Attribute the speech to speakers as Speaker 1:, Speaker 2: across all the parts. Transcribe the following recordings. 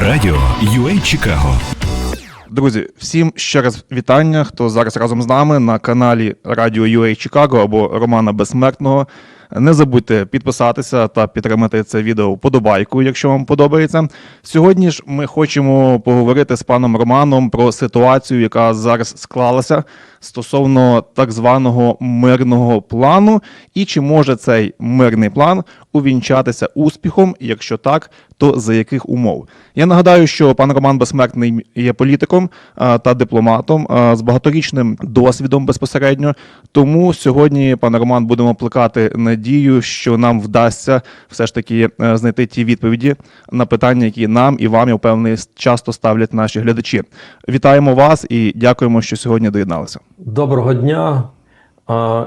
Speaker 1: Радіо UA Чикаго.
Speaker 2: Друзі, всім ще раз вітання, хто зараз разом з нами на каналі Радіо UA Чикаго або Романа Безсмертного. Не забудьте підписатися та підтримати це відео вподобайку, якщо вам подобається. Сьогодні ж ми хочемо поговорити з паном Романом про ситуацію, яка зараз склалася стосовно так званого мирного плану, і чи може цей мирний план увінчатися успіхом, якщо так, то за яких умов? Я нагадаю, що пан Роман Безсмертний є політиком та дипломатом з багаторічним досвідом безпосередньо. Тому сьогодні, пане Роман, будемо плекати надію, що нам вдасться все ж таки е, знайти ті відповіді на питання, які нам і вам я впевнений часто ставлять наші глядачі. Вітаємо вас і дякуємо, що сьогодні доєдналися.
Speaker 3: Доброго дня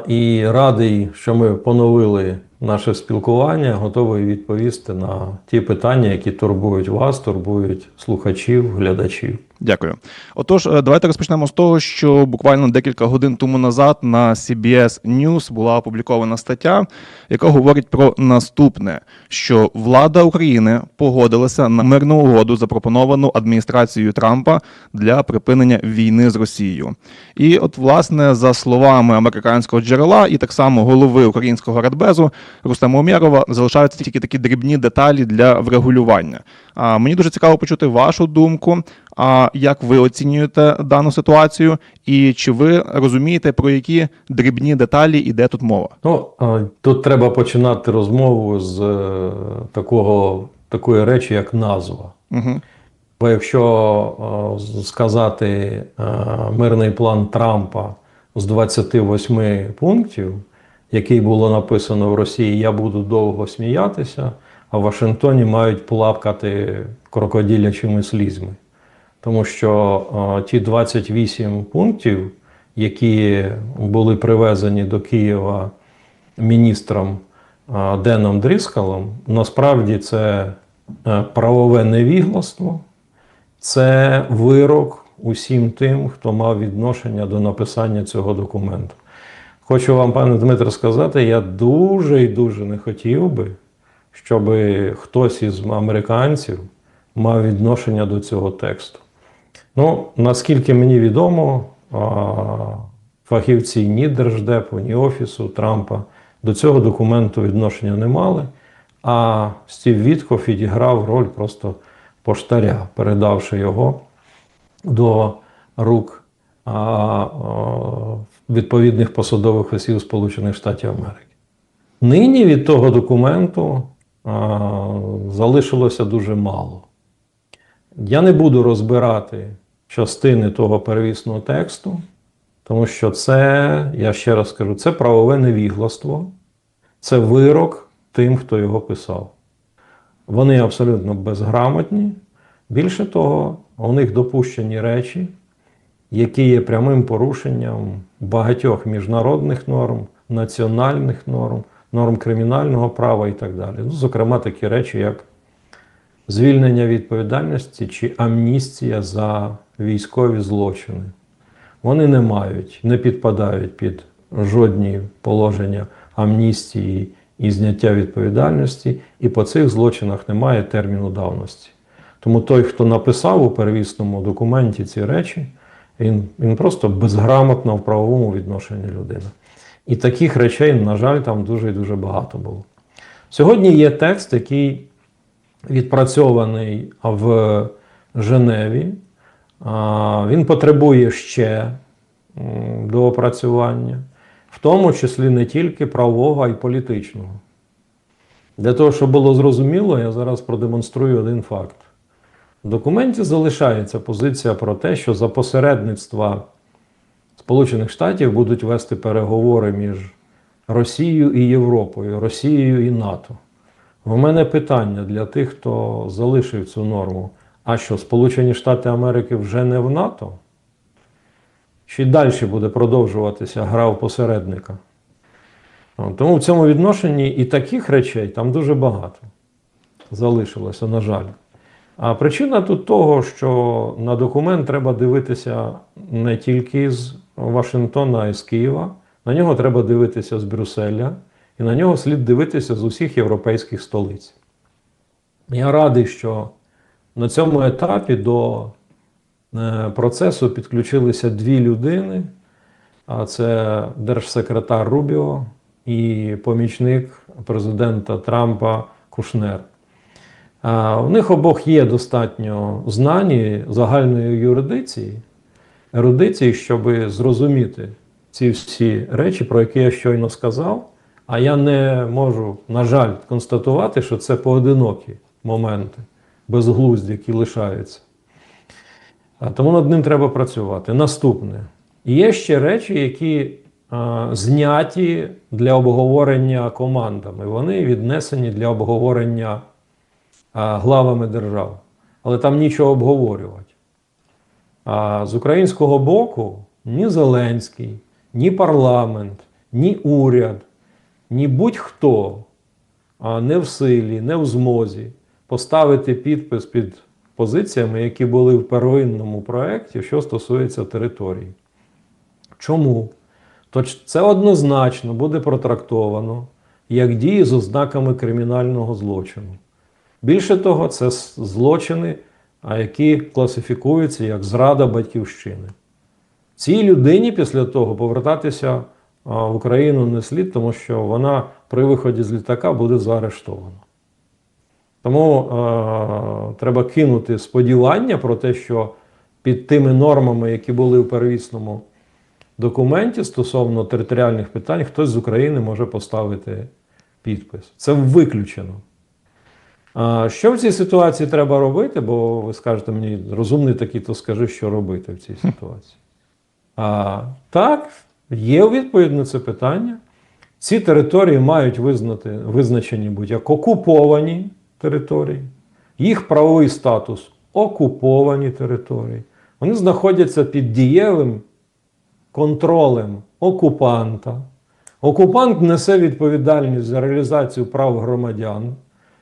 Speaker 3: і радий, що ми поновили наше спілкування, готовий відповісти на ті питання, які турбують вас, турбують слухачів, глядачів.
Speaker 2: Дякую. Отож, е, давайте розпочнемо з того, що буквально декілька годин тому назад на CBS News була опублікована стаття, яка говорить про наступне: що влада України погодилася на мирну угоду, запропоновану адміністрацією Трампа для припинення війни з Росією. І, от, власне, за словами американського джерела, і так само голови українського радбезу Рустема Умєрова, залишаються тільки такі дрібні деталі для врегулювання. А мені дуже цікаво почути вашу думку. А як ви оцінюєте дану ситуацію, і чи ви розумієте, про які дрібні деталі йде тут мова?
Speaker 3: Ну, тут треба починати розмову з е, такого, такої речі, як назва.
Speaker 2: Угу.
Speaker 3: Бо якщо е, сказати е, мирний план Трампа з 28 пунктів, який було написано в Росії, я буду довго сміятися, а в Вашингтоні мають плакати крокодилячими слізьми. Тому що е, ті 28 пунктів, які були привезені до Києва міністром е, Деном Дріскалом, насправді це е, правове невігластво, це вирок усім тим, хто мав відношення до написання цього документу. Хочу вам, пане Дмитро, сказати, я дуже і дуже не хотів би, щоб хтось із американців мав відношення до цього тексту. Ну, наскільки мені відомо, фахівці ні Держдепу, ні Офісу Трампа до цього документу відношення не мали, а Стів Вітков відіграв роль просто поштаря, передавши його до рук відповідних посадових осіб Сполучених Штатів Америки. Нині від того документу залишилося дуже мало. Я не буду розбирати частини того первісного тексту, тому що це, я ще раз скажу, це правове невігластво, це вирок тим, хто його писав. Вони абсолютно безграмотні. Більше того, у них допущені речі, які є прямим порушенням багатьох міжнародних норм, національних норм, норм кримінального права і так далі. Ну, Зокрема, такі речі, як звільнення відповідальності чи амністія за військові злочини. Вони не мають, не підпадають під жодні положення амністії і зняття відповідальності, і по цих злочинах немає терміну давності. Тому той, хто написав у первісному документі ці речі, він, він просто безграмотна в правовому відношенні людина. І таких речей, на жаль, там дуже і дуже багато було. Сьогодні є текст, який відпрацьований в Женеві. Він потребує ще доопрацювання, в тому числі не тільки правового, а й політичного. Для того, щоб було зрозуміло, я зараз продемонструю один факт. В документі залишається позиція про те, що за посередництва Сполучених Штатів будуть вести переговори між Росією і Європою, Росією і НАТО. У мене питання для тих, хто залишив цю норму. А що, Сполучені Штати Америки вже не в НАТО? Чи далі буде продовжуватися гра в посередника? Тому в цьому відношенні і таких речей там дуже багато залишилося, на жаль. А причина тут того, що на документ треба дивитися не тільки з Вашингтона, а й з Києва. На нього треба дивитися з Брюсселя, і на нього слід дивитися з усіх європейських столиць. Я радий, що На цьому етапі до е, процесу підключилися дві людини. А це держсекретар Рубіо і помічник президента Трампа Кушнер. У них обох є достатньо знані загальної юридиції, ерудиції, щоб зрозуміти ці всі речі, про які я щойно сказав. А я не можу, на жаль, констатувати, що це поодинокі моменти безглузді, які лишаються. А Тому над ним треба працювати. Наступне. Є ще речі, які а, зняті для обговорення командами. Вони віднесені для обговорення а, главами держав. Але там нічого обговорювати. А з українського боку ні Зеленський, ні парламент, ні уряд, ні будь-хто не в силі, не в змозі поставити підпис під позиціями, які були в первинному проєкті, що стосується території. Чому? Тож це однозначно буде протрактовано як дії з ознаками кримінального злочину. Більше того, це злочини, які класифікуються як зрада батьківщини. Цій людині після того повертатися в Україну не слід, тому що вона при виході з літака буде заарештована. Тому е, треба кинути сподівання про те, що під тими нормами, які були в первісному документі стосовно територіальних питань, хтось з України може поставити підпис. Це виключено. А що в цій ситуації треба робити? Бо ви скажете мені, розумний такий, то скажи, що робити в цій ситуації. А, так, є відповідь на це питання. Ці території мають визнати, визначені будь як окуповані території, їх правовий статус окуповані території. Вони знаходяться під дієвим контролем окупанта. Окупант несе відповідальність за реалізацію прав громадян.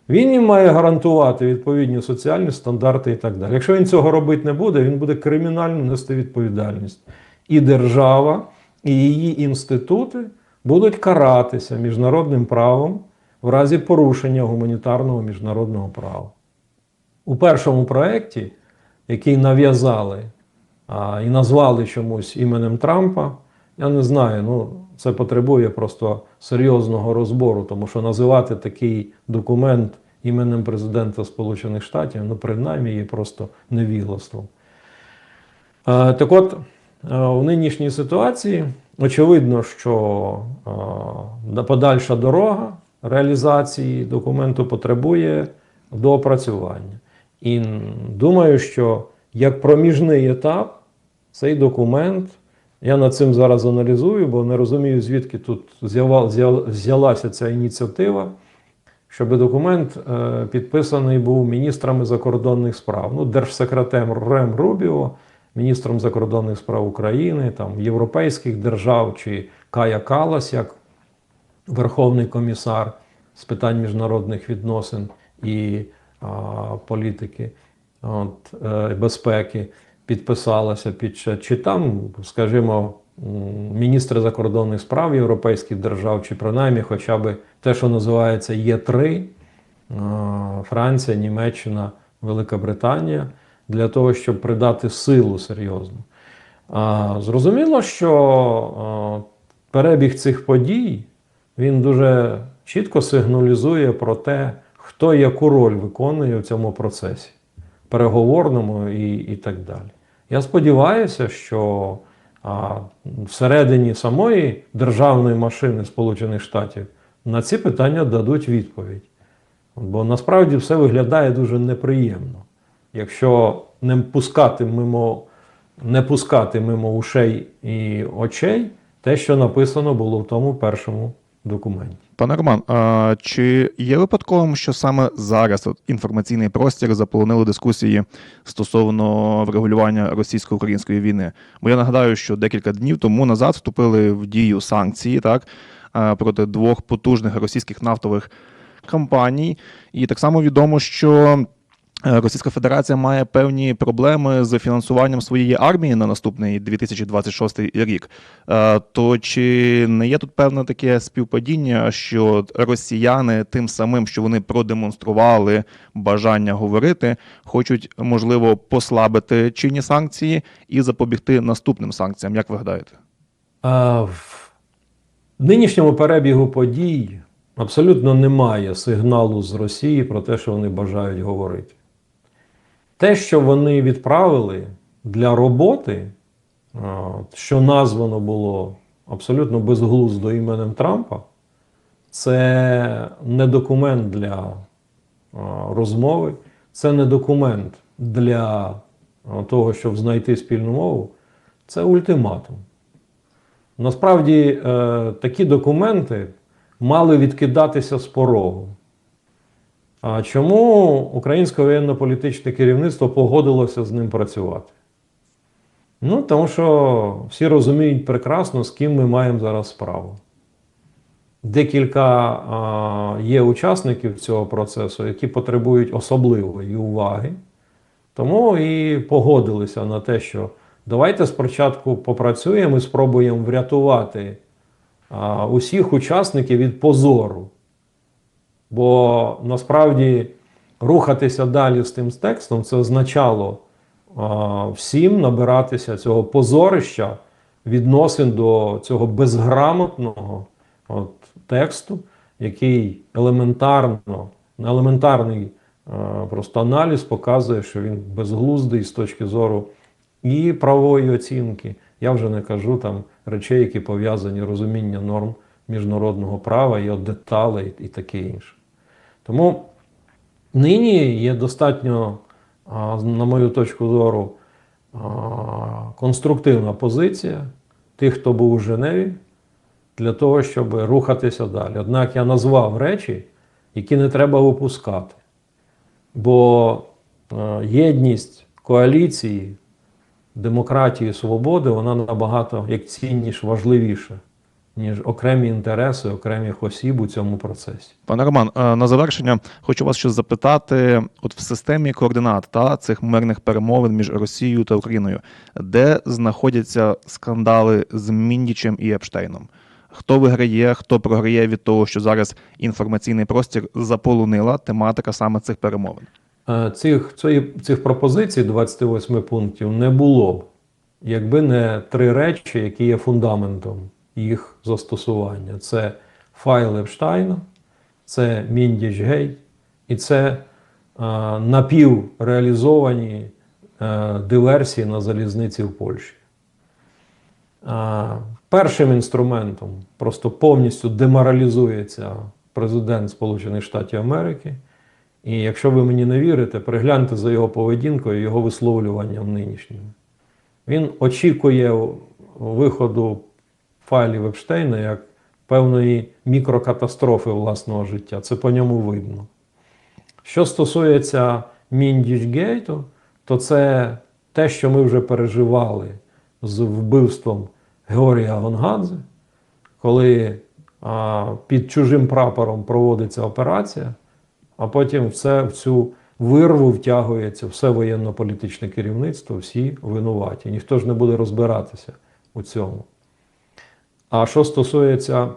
Speaker 3: Він їм має гарантувати відповідні соціальні стандарти і так далі. Якщо він цього робити не буде, він буде кримінально нести відповідальність. І держава, і її інститути будуть каратися міжнародним правом в разі порушення гуманітарного міжнародного права. У першому проєкті, який нав'язали і назвали чомусь іменем Трампа, я не знаю, ну це потребує просто серйозного розбору, тому що називати такий документ іменем президента Сполучених Штатів, ну, принаймні, є просто невіглаством. Е, Так от, у нинішній ситуації очевидно, що е, подальша дорога реалізації документу потребує доопрацювання. І думаю, що як проміжний етап цей документ, я над цим зараз аналізую, бо не розумію, звідки тут взялася ця ініціатива щоб документ е, підписаний був міністрами закордонних справ. Ну, держсекретарем Рубіо, міністром закордонних справ України, там, європейських держав чи Кая Калас як Верховний комісар з питань міжнародних відносин і а, політики от, е, безпеки підписалася під чи там, скажімо, міністри закордонних справ європейських держав, чи принаймні хоча б те, що називається Є3, е, Франція, Німеччина, Велика Британія, для того, щоб придати силу серйозну. А, Зрозуміло, що е, перебіг цих подій він дуже чітко сигналізує про те, хто яку роль виконує в цьому процесі, переговорному і, і так далі. Я сподіваюся, що а, всередині самої державної машини Сполучених Штатів на ці питання дадуть відповідь. Бо насправді все виглядає дуже неприємно. Якщо не пускати мимо, не пускати мимо ушей і очей те, що написано було в тому першому документі.
Speaker 2: Пане Роман, а чи є випадковим, що саме зараз інформаційний простір заполонили дискусії стосовно врегулювання російсько-української війни? Бо я нагадаю, що декілька днів тому назад вступили в дію санкції так проти двох потужних російських нафтових компаній, і так само відомо, що Російська Федерація має певні проблеми з фінансуванням своєї армії на наступний 2026 рік. Е, То чи не є тут певне таке співпадіння, що росіяни тим самим, що вони продемонстрували бажання говорити, хочуть можливо послабити чинні санкції і запобігти наступним санкціям? Як ви гадаєте?
Speaker 3: А в нинішньому перебігу подій абсолютно немає сигналу з Росії про те, що вони бажають говорити. Те, що вони відправили для роботи, що названо було абсолютно безглуздо іменем Трампа, це не документ для розмови, це не документ для того, щоб знайти спільну мову, це ультиматум. Насправді е, такі документи мали відкидатися з порогу. А чому українське воєнно-політичне керівництво погодилося з ним працювати? Ну, тому що всі розуміють прекрасно, з ким ми маємо зараз справу. Декілька а, є учасників цього процесу, які потребують особливої уваги. Тому і погодилися на те, що давайте спочатку попрацюємо і спробуємо врятувати а, усіх учасників від позору. Бо насправді рухатися далі з тим текстом це означало всім набиратися цього позорища відносин до цього безграмотного от, тексту, який елементарно, елементарний а, просто аналіз показує, що він безглуздий з точки зору і правової оцінки. Я вже не кажу там речей, які пов'язані розуміння норм міжнародного права, і деталей і таке інше. Тому нині є достатньо, на мою точку зору, конструктивна позиція тих, хто був у Женеві, для того, щоб рухатися далі. Однак я назвав речі, які не треба випускати. Бо е, єдність коаліції, демократії, свободи, вона набагато як цінніш, важливіша, ніж окремі інтереси окремих осіб у цьому процесі.
Speaker 2: Пане Роман, е, на завершення хочу вас ще запитати: от в системі координат та цих мирних перемовин між Росією та Україною, де знаходяться скандали з Міндічем і Епштейном? Хто виграє, хто програє від того, що зараз інформаційний простір заполонила тематика саме цих перемовин?
Speaker 3: Е, Цих, цих пропозицій 28 пунктів не було б, якби не три речі, які є фундаментом їх застосування. Це файл Епштайна, це Міндічгейт і це е, напівреалізовані е, диверсії на залізниці в Польщі. А, Першим інструментом просто повністю деморалізується президент Сполучених Штатів Америки. І якщо ви мені не вірите, перегляньте за його поведінкою, його висловлюванням нинішнім. Він очікує виходу файлів Епштейна як певної мікрокатастрофи власного життя. Це по ньому видно. Що стосується Міндічгейту, то це те, що ми вже переживали з вбивством Георгія Гонгадзе, коли а, під чужим прапором проводиться операція, а потім все в цю вирву втягується все воєнно-політичне керівництво, всі винуваті. Ніхто ж не буде розбиратися у цьому. А що стосується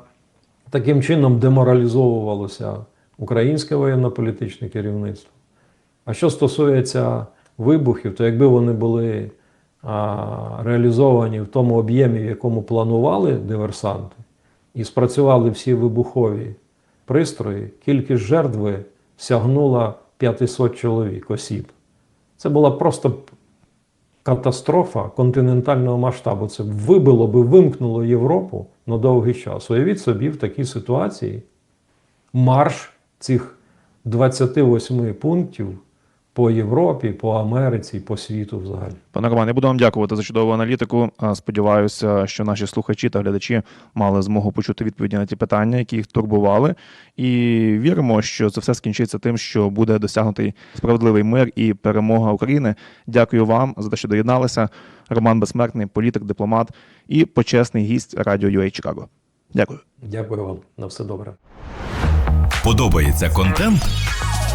Speaker 3: таким чином деморалізовувалося українське воєнно-політичне керівництво. А що стосується вибухів, то якби вони були а, реалізовані в тому об'ємі, в якому планували диверсанти, і спрацювали всі вибухові пристрої, кількість жертв би сягнула 500 чоловік осіб. Це була просто катастрофа континентального масштабу. Це вибило би, вимкнуло Європу на довгий час. Уявіть собі, в такій ситуації марш цих 28 пунктів по Європі, по Америці, по світу взагалі.
Speaker 2: Пане Роман, я буду вам дякувати за чудову аналітику. Сподіваюся, що наші слухачі та глядачі мали змогу почути відповіді на ті питання, які їх турбували. І віримо, що це все скінчиться тим, що буде досягнутий справедливий мир і перемога України. Дякую вам за те, що доєдналися. Роман Безсмертний, політик, дипломат і почесний гість радіо UA Чикаго. Дякую.
Speaker 3: Дякую вам. На все добре.
Speaker 1: Подобається контент?